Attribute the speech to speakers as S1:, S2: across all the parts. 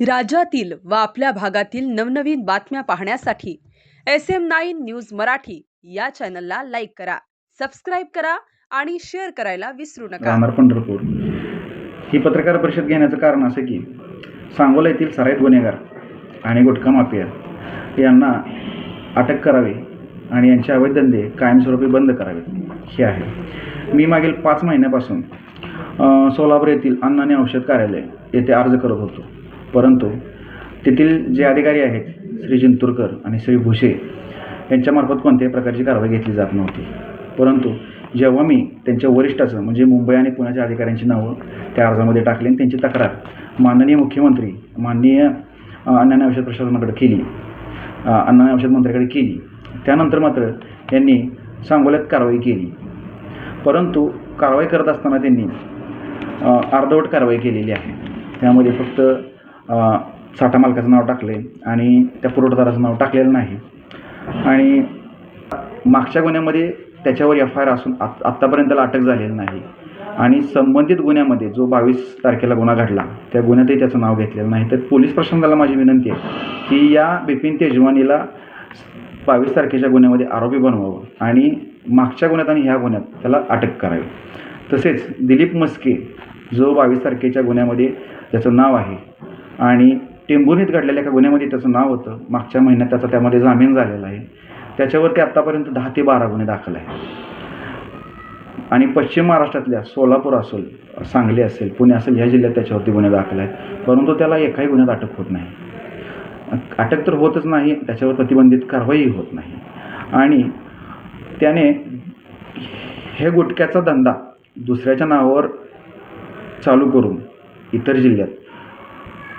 S1: राज्यातील व आपल्या भागातील नवनवीन बातम्या पाहण्यासाठी S M nine news Marathi या चॅनलला लाईक करा सबस्क्राईब करा आणि शेअर करायला विसरू नका.
S2: राहणार पंढरपूर. ही पत्रकार परिषद घेण्याचं कारण असं की सांगोला येथील सराईत गुन्हेगार आणि गुटखा माफिया यांना अटक करावी आणि यांचे अवैध धंदे कायमस्वरूपी बंद करावेत. हे आहे. मी मागील पाच महिन्यापासून अ, सोलापूर येथील अन्न आणि औषध कार्यालय येथे अर्ज करत होतो. परंतु तेथील जे अधिकारी आहेत श्री जिंतूरकर आणि श्री भुसे यांच्यामार्फत कोणत्याही प्रकारची कारवाई घेतली जात नव्हती. परंतु जेव्हा मी त्यांच्या वरिष्ठाचं म्हणजे मुंबई आणि पुण्याच्या अधिकाऱ्यांची नावं त्या अर्जामध्ये टाकली आणि त्यांची तक्रार माननीय मुख्यमंत्री माननीय अन्न आणि औषध प्रशासनाकडे केली अन्न आणि औषध मंत्र्याकडे केली. त्यानंतर मात्र यांनी सांगोल्यात कारवाई केली. परंतु कारवाई करत असताना त्यांनी अर्धवट कारवाई केलेली आहे. त्यामध्ये फक्त साठा मालकाचं नाव टाकलं आहे आणि त्या पुरवठादाराचं नाव टाकलेलं नाही. आणि मागच्या गुन्ह्यामध्ये त्याच्यावर एफ आय आर असून आत आत्तापर्यंत त्याला अटक झालेली नाही. आणि संबंधित गुन्ह्यामध्ये जो बावीस तारखेला गुन्हा घडला त्या गुन्ह्यातही त्याचं नाव घेतलेलं नाही. तर पोलीस प्रशासनाला माझी विनंती आहे की या बिपिन तेजवानीला बावीस तारखेच्या गुन्ह्यामध्ये आरोपी बनवावं आणि मागच्या गुन्ह्यात आणि ह्या गुन्ह्यात त्याला अटक करावी. तसेच दिलीप मस्के जो बावीस तारखेच्या गुन्ह्यामध्ये त्याचं नाव आहे आणि टेंभुर्णीत घडलेल्या एका गुन्ह्यामध्ये त्याचं नाव होतं. मागच्या महिन्यात त्याचा त्यामध्ये जामीन झालेला आहे. त्याच्यावरती आत्तापर्यंत दहा ते बारा गुन्हे दाखल आहे आणि पश्चिम महाराष्ट्रातल्या सोलापूर असेल सांगली असेल पुणे असेल ह्या जिल्ह्यात त्याच्यावरती गुन्हे दाखल आहेत. परंतु त्याला एकाही गुन्ह्यात अटक होत नाही. अटक तर होतच नाही त्याच्यावर प्रतिबंधित कारवाईही होत नाही. आणि त्याने हे गुटख्याचा धंदा दुसऱ्याच्या नावावर चालू करून इतर जिल्ह्यात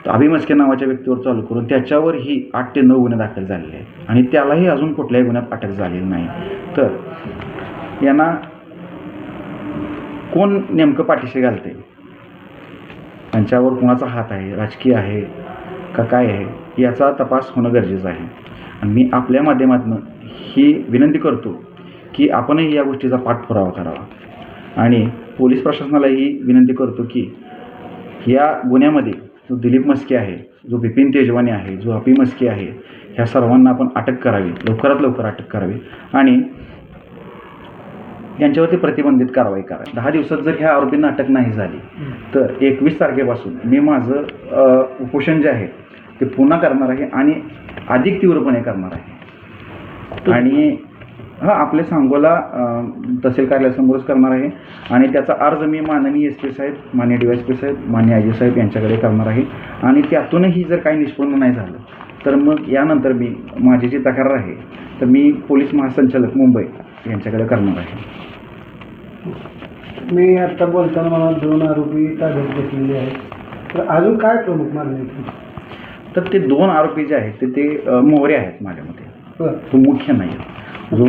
S2: अभिमस्के नावाच्या व्यक्तीवर चालू करून त्याच्यावरही आठ ते नऊ गुन्हे दाखल झालेले आहेत. आणि त्यालाही अजून कुठल्याही गुन्ह्यात अटक झालेली नाही. तर यांना कोण नेमकं पाठीशी घालते त्यांच्यावर कुणाचा हात आहे राजकीय आहे का काय आहे याचा तपास होणं गरजेचं आहे. आणि मी आपल्या माध्यमातून ही विनंती करतो की आपणही या गोष्टीचा पाठपुरावा करावा. आणि पोलीस प्रशासनालाही विनंती करतो की या गुन्ह्यामध्ये जो दिलीप मस्के आहे जो बिपिन तेजवानी आहे जो अपी मस्के आहे ह्या सर्वांना आपण अटक करावी लवकरात लवकर अटक करावी आणि यांच्यावरती प्रतिबंधित कारवाई करा दहा दिवसात जर ह्या आरोपींना अटक नाही झाली तर एकवीस तारखेपासून मी माझं उपोषण जे आहे ते पुन्हा करणार आहे आणि अधिक तीव्रपणे करणार आहे. आणि हां आपल्या सांगोला तहसील कार्यालयासमोरच करणार आहे. आणि त्याचा अर्ज मी माननीय एस पी साहेब माननीय डी वाय पी साहेब माननीय आय जी साहेब यांच्याकडे करणार आहे. आणि त्यातूनही जर काही निष्पन्न नाही झालं तर मग यानंतर मी माझी जी तक्रार आहे तर मी पोलीस महासंचालक मुंबई यांच्याकडे करणार आहे.
S3: मी आत्ता बोलताना मला दोन आरोपी ताब्यात घेतलेले आहेत. तर अजून काय प्रमुख मागणी?
S2: तर ते दोन आरोपी जे आहेत ते ते मोहरे आहेत माझ्यामध्ये.
S3: बरं.
S2: तो मुख्य नाही. जो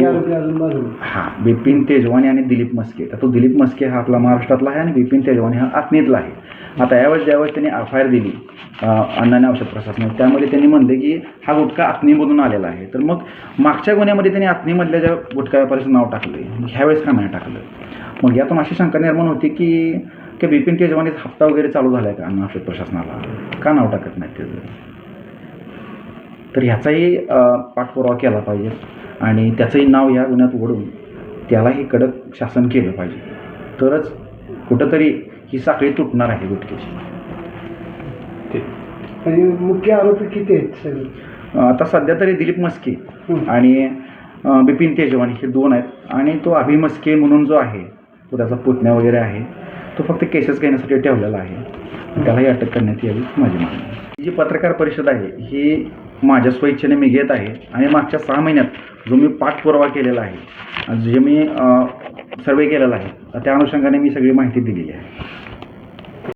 S2: हा बिपिन तेजवानी आणि दिलीप मस्के. तर तो दिलीप मस्के हा आपला महाराष्ट्रातला आहे आणि बिपिन तेजवानी हा आत्मीतला आहे. आता यावेळेस ज्यावेळेस त्यांनी एफ आय आर दिली अ, अन्न आणि औषध प्रशासनाने त्यामध्ये त्यांनी म्हणले की हा गुटखा आत्मीमधून आलेला आहे. तर मग मागच्या गुन्ह्यामध्ये त्यांनी आत्मीमधल्या ज्या गुटखा व्यापाऱ्याचं नाव टाकले ह्यावेळेस का नाही टाकलं? मग यातून अशी शंका निर्माण होती की की बिपिन तेजवानीचा हप्ता वगैरे चालू झाला आहे का अन्न औषध प्रशासनाला? का नाव टाकत नाही त्याचं? तर ह्याचाही पाठपुरावा केला पाहिजे. आणि त्याचंही नाव या गुन्ह्यात ओढून त्यालाही कडक शासन केलं पाहिजे. तरच कुठंतरी ही साखळी तुटणार आहे गुटख्याची.
S3: आणि मुख्य आरोपी किती आहेत
S2: आता सध्या तरी दिलीप मस्के. आणि बिपिन तेजवानी हे दोन आहेत. आणि तो अभि मस्के म्हणून जो आहे तो त्याचा पुतण्या वगैरे आहे तो फक्त केसेस घेण्यासाठी ठेवलेला आहे. त्यालाही अटक करण्यात यावी माझी मागणी. ही जी पत्रकार परिषद आहे ही माझ्या स्वइच्छेने मी घेत आहे आणि मागच्या सहा महिन्यात जो मी पाठपुरावा केलेला आहे जे मी सर्वे केलेला आहे त्या अनुषंगाने मी सगळी माहिती दिलेली आहे.